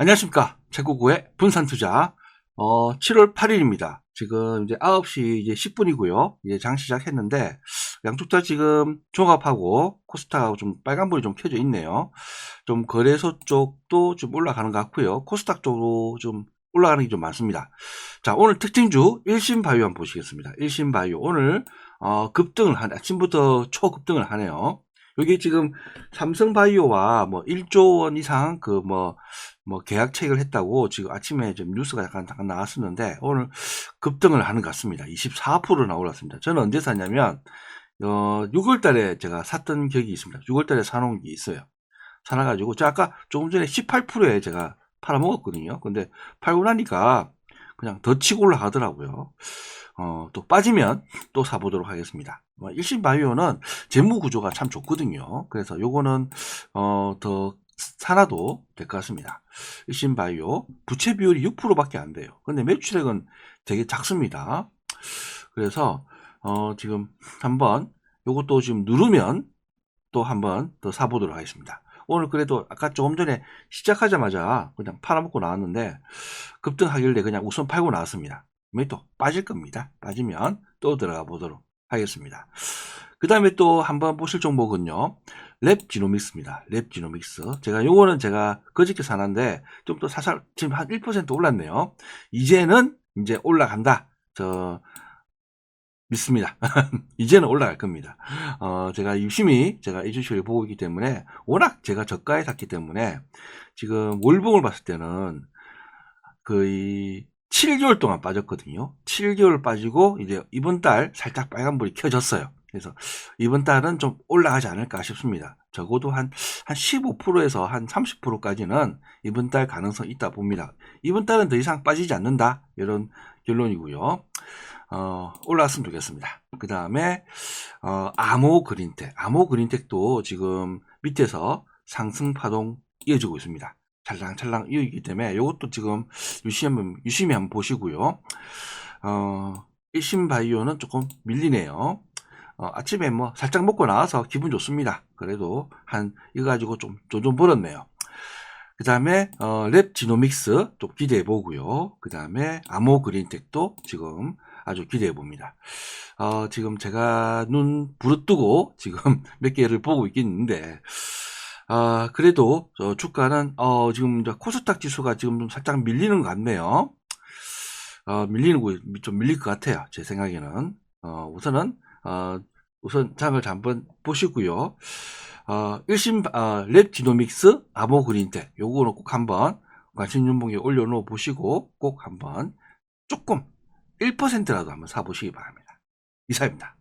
안녕하십니까. 최고구의 분산투자. 어, 7월 8일입니다. 지금 이제 9시 이제 10분이고요. 이제 장 시작했는데, 양쪽 다 지금 종합하고 코스닥하고 좀 빨간불이 좀 켜져 있네요. 좀 거래소 쪽도 좀 올라가는 것 같고요. 코스닥 쪽으로 좀 올라가는 게 좀 많습니다. 자, 오늘 특징주 1심 바이오 한번 보시겠습니다. 1심 바이오. 오늘, 어, 급등을 한, 아침부터 초급등을 하네요. 여기 지금 삼성바이오와 뭐 1조 원 이상 그 뭐 뭐 계약 체결을 했다고 지금 아침에 좀 뉴스가 약간 잠깐 나왔었는데 오늘 급등을 하는 것 같습니다. 24%나 올랐습니다. 저는 언제 샀냐면 어 6월 달에 제가 샀던 기억이 있습니다. 6월 달에 사놓은 게 있어요. 사놔가지고 제가 아까 조금 전에 18%에 제가 팔아먹었거든요. 근데 팔고 나니까 그냥 더 치고 올라가더라고요. 어, 또 빠지면 또 사보도록 하겠습니다. 뭐 일신 바이오는 재무 구조가 참 좋거든요. 그래서 요거는 어, 더 사놔도 될 것 같습니다. 일신 바이오 부채 비율이 6%밖에 안 돼요. 근데 매출액은 되게 작습니다. 그래서 어, 지금 한번 요것도 지금 누르면 또 한번 더 사보도록 하겠습니다. 오늘 그래도 아까 조금 전에 시작하자마자 그냥 팔아먹고 나왔는데 급등하길래 그냥 우선 팔고 나왔습니다. 또 빠질 겁니다. 빠지면 또 들어가 보도록 하겠습니다. 그 다음에 또 한번 보실 종목은요. 랩지노믹스입니다. 랩지노믹스. 제가 요거는 제가 그저께 사놨는데 좀또 사살 지금 한 1% 올랐네요. 이제는 이제 올라간다. 저 믿습니다. 이제는 올라갈 겁니다. 어, 제가 유심히 제가 이 주식을 보고 있기 때문에 워낙 제가 저가에 샀기 때문에 지금 월봉을 봤을 때는 거의 7개월 동안 빠졌거든요. 7개월 빠지고 이제 이번 달 살짝 빨간불이 켜졌어요. 그래서 이번 달은 좀 올라가지 않을까 싶습니다. 적어도 한, 한 15%에서 한 30%까지는 이번 달 가능성 있다 봅니다. 이번 달은 더 이상 빠지지 않는다. 이런 결론이고요. 어, 올라왔으면 좋겠습니다. 그 다음에, 어, 아모 그린텍. 아모 그린텍도 지금 밑에서 상승 파동 이어지고 있습니다. 찰랑찰랑 이어지기 때문에 이것도 지금 유심히 한번, 유심히 한번 보시고요. 어, 일심 바이오는 조금 밀리네요. 어, 아침에 뭐 살짝 먹고 나와서 기분 좋습니다. 그래도 한 이거 가지고 좀좀좀 벌었네요. 그 다음에 어, 랩 지노믹스 또 기대해 보고요. 그 다음에 아모 그린텍도 지금 아주 기대해 봅니다. 어, 지금 제가 눈 부릅뜨고 지금 몇 개를 보고 있겠는데 아, 그래도 저 주가는 어, 지금 코스닥 지수가 지금 좀 살짝 밀리는 것 같네요. 어, 밀리는 거좀 밀릴 것 같아요. 제 생각에는 어, 우선은 어, 우선 장을 한번 보시고요. 어, 일심 어, 랩 디노믹스 아모 그린텍 요거는 꼭 한번 관심 연봉에 올려놓어 보시고 꼭 한번 조금 1%라도 한번 사보시기 바랍니다. 이사입니다.